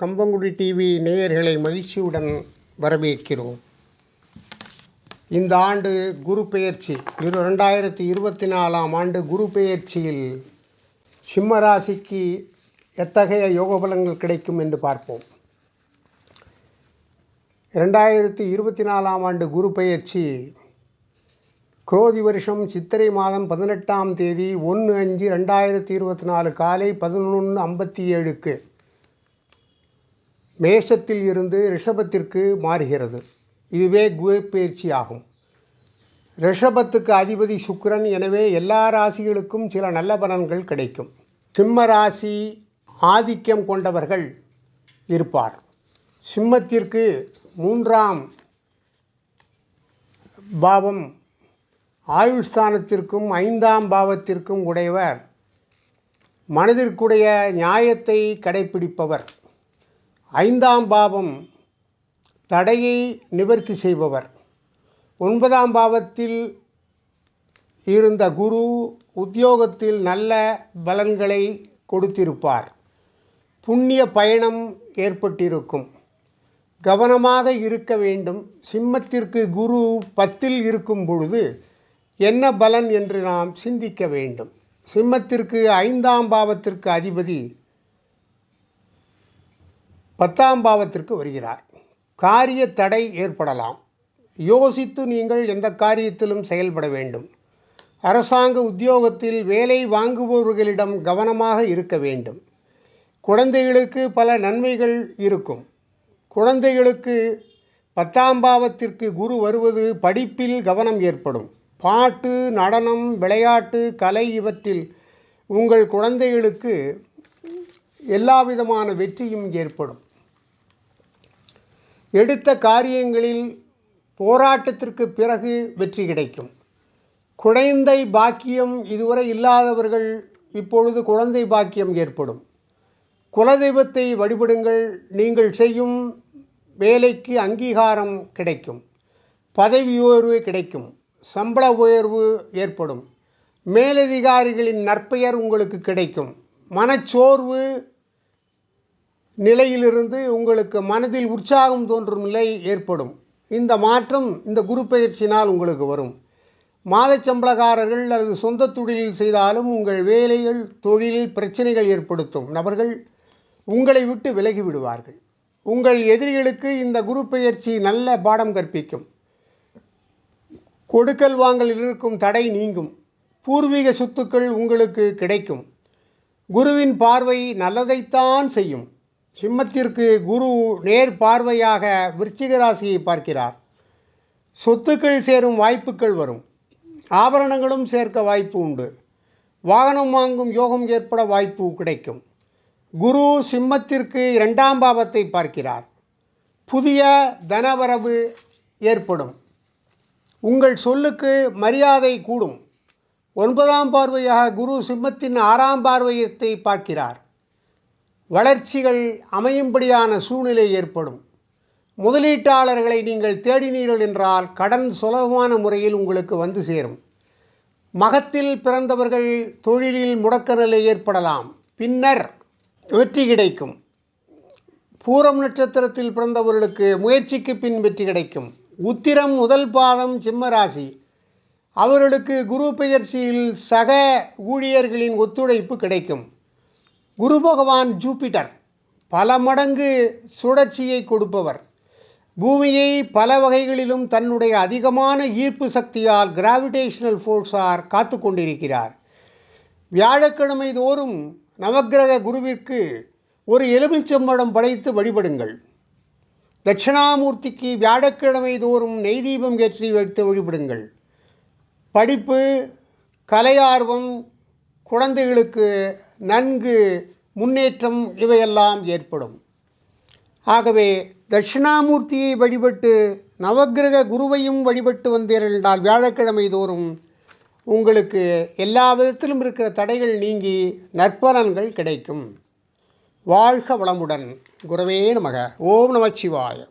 Kambangudi TV நேயர்களை மகிழ்ச்சியுடன் வரவேற்கிறோம். இந்த ஆண்டு குரு பெயர்ச்சி இரு ரெண்டாயிரத்தி இருபத்தி நாலாம் ஆண்டு குரு பெயர்ச்சியில் சிம்ம ராசிக்கு எத்தகைய யோகபலங்கள் கிடைக்கும் என்று பார்ப்போம். ரெண்டாயிரத்தி இருபத்தி நாலாம் ஆண்டு குரு பெயர்ச்சி குரோதி வருஷம் சித்திரை மாதம் பதினெட்டாம் தேதி ஒன்று அஞ்சு ரெண்டாயிரத்தி இருபத்தி நாலு காலை பதினொன்று ஐம்பத்தி ஏழுக்கு மேஷத்தில் இருந்து ரிஷபத்திற்கு மாறுகிறது. இதுவே குகைப்பயிற்சி ஆகும் ரிஷபத்துக்கு அதிபதி சுக்கிரன் எனவே எல்லா ராசிகளுக்கும் சில நல்ல பலன்கள் கிடைக்கும். சிம்ம ராசி ஆதிக்கம் கொண்டவர்கள் இருப்பார். சிம்மத்திற்கு மூன்றாம் பாவம் ஆயுஷ்தானத்திற்கும் ஐந்தாம் பாவத்திற்கும் உடையவர். மனதிற்குடைய நியாயத்தை கடைப்பிடிப்பவர் ஐந்தாம் பாவம் தடையை நிவர்த்தி செய்பவர். ஒன்பதாம் பாவத்தில் இருந்த குரு உத்தியோகத்தில் நல்ல பலன்களை கொடுத்திருப்பார். புண்ணிய பயணம் ஏற்பட்டிருக்கும். கவனமாக இருக்க வேண்டும். சிம்மத்திற்கு குரு பத்தில் இருக்கும் பொழுது என்ன பலன் என்று நாம் சிந்திக்க வேண்டும். சிம்மத்திற்கு ஐந்தாம் பாவத்திற்கு அதிபதி பத்தாம் பாவத்திற்கு வருகிறார். காரிய தடை ஏற்படலாம். யோசித்து நீங்கள் எந்த காரியத்திலும் செயல்பட வேண்டும். அரசாங்க உத்தியோகத்தில் வேலை வாங்குபவர்களிடம் கவனமாக இருக்க வேண்டும். குழந்தைகளுக்கு பல நன்மைகள் இருக்கும். குழந்தைகளுக்கு பத்தாம் பாவத்திற்கு குரு வருவது படிப்பில் கவனம் ஏற்படும். பாட்டு நடனம் விளையாட்டு கலை இவற்றில் உங்கள் குழந்தைகளுக்கு எல்லா விதமான வெற்றியும் ஏற்படும். எடுத்த காரியங்களில் போராட்டத்திற்கு பிறகு வெற்றி கிடைக்கும். குழந்தை பாக்கியம் இதுவரை இல்லாதவர்கள் இப்பொழுது குழந்தை பாக்கியம் ஏற்படும். குலதெய்வத்தை வழிபடுங்கள் நீங்கள் செய்யும் வேலைக்கு அங்கீகாரம் கிடைக்கும். பதவி உயர்வு கிடைக்கும். சம்பள உயர்வு ஏற்படும். மேலதிகாரிகளின் நற்பெயர் உங்களுக்கு கிடைக்கும். மனச்சோர்வு நிலையிலிருந்து உங்களுக்கு மனதில் உற்சாகம் தோன்றும் நிலை ஏற்படும். இந்த மாற்றம் இந்த குரு பயிற்சினால் உங்களுக்கு வரும். மாதச்சம்பளக்காரர்கள் அல்லது சொந்த தொழிலில் செய்தாலும் உங்கள் வேலைகள் தொழிலில் பிரச்சனைகள் ஏற்படுத்தும். நபர்கள் உங்களை விட்டு விலகி விடுவார்கள். உங்கள் எதிரிகளுக்கு இந்த குரு பயிற்சி நல்ல பாடம் கற்பிக்கும். கொடுக்கல் வாங்கலில் இருக்கும் தடை நீங்கும். பூர்வீக சொத்துக்கள் உங்களுக்கு கிடைக்கும். குருவின் பார்வை நல்லதைத்தான் செய்யும். சிம்மத்திற்கு குரு நேர் பார்வையாக விருச்சிக ராசியை பார்க்கிறார். சொத்துக்கள் சேரும் வாய்ப்புகள் வரும். ஆபரணங்களும் சேர்க்க வாய்ப்பு உண்டு. வாகனம் வாங்கும் யோகம் ஏற்பட வாய்ப்பு கிடைக்கும். குரு சிம்மத்திற்கு இரண்டாம் பாவத்தை பார்க்கிறார். புதிய தனவரவு ஏற்படும். உங்கள் சொல்லுக்கு மரியாதை கூடும். ஒன்பதாம் பார்வையாக குரு சிம்மத்தின் ஆறாம் பார்வையத்தை பார்க்கிறார். வளர்ச்சிகள் அமையும்படியான சூழ்நிலை ஏற்படும். முதலீட்டாளர்களை நீங்கள் தேடினீர்கள் என்றால் கடன் சுலபமான முறையில் உங்களுக்கு வந்து சேரும். மகத்தில் பிறந்தவர்கள் தொழிலில் முடக்க நிலை ஏற்படலாம். பின்னர் வெற்றி கிடைக்கும். பூரம் நட்சத்திரத்தில் பிறந்தவர்களுக்கு முயற்சிக்கு பின் வெற்றி கிடைக்கும். உத்திரம் முதல் பாதம் சிம்மராசி. அவர்களுக்கு குரு பெயர்ச்சியில் சக ஊழியர்களின் ஒத்துழைப்பு கிடைக்கும். குரு பகவான் ஜூபிட்டர் பல மடங்கு சுழற்சியை கொடுப்பவர். பூமியை பல வகைகளிலும் தன்னுடைய அதிகமான ஈர்ப்பு சக்தியால் கிராவிடேஷனல் ஃபோர்ஸார் காத்து கொண்டிருக்கிறார். வியாழக்கிழமை தோறும் நவக்கிரக குருவிற்கு ஒரு எலுமிச்சம்பழம் படைத்து வழிபடுங்கள். தட்சிணாமூர்த்திக்கு வியாழக்கிழமை தோறும் நெய் தீபம் ஏற்றி வைத்து வழிபடுங்கள். படிப்பு கலையார்வம் குழந்தைகளுக்கு நன்கு முன்னேற்றம் இவையெல்லாம் ஏற்படும். ஆகவே தட்சிணாமூர்த்தியை வழிபட்டு நவக்கிரக குருவையும் வழிபட்டு வந்தீர்கள் என்றால் வியாழக்கிழமை தோறும் உங்களுக்கு எல்லா விதத்திலும் இருக்கிற தடைகள் நீங்கி நற்பலன்கள் கிடைக்கும். வாழ்க வளமுடன். குரவே நமக. ஓம் நமச்சிவாய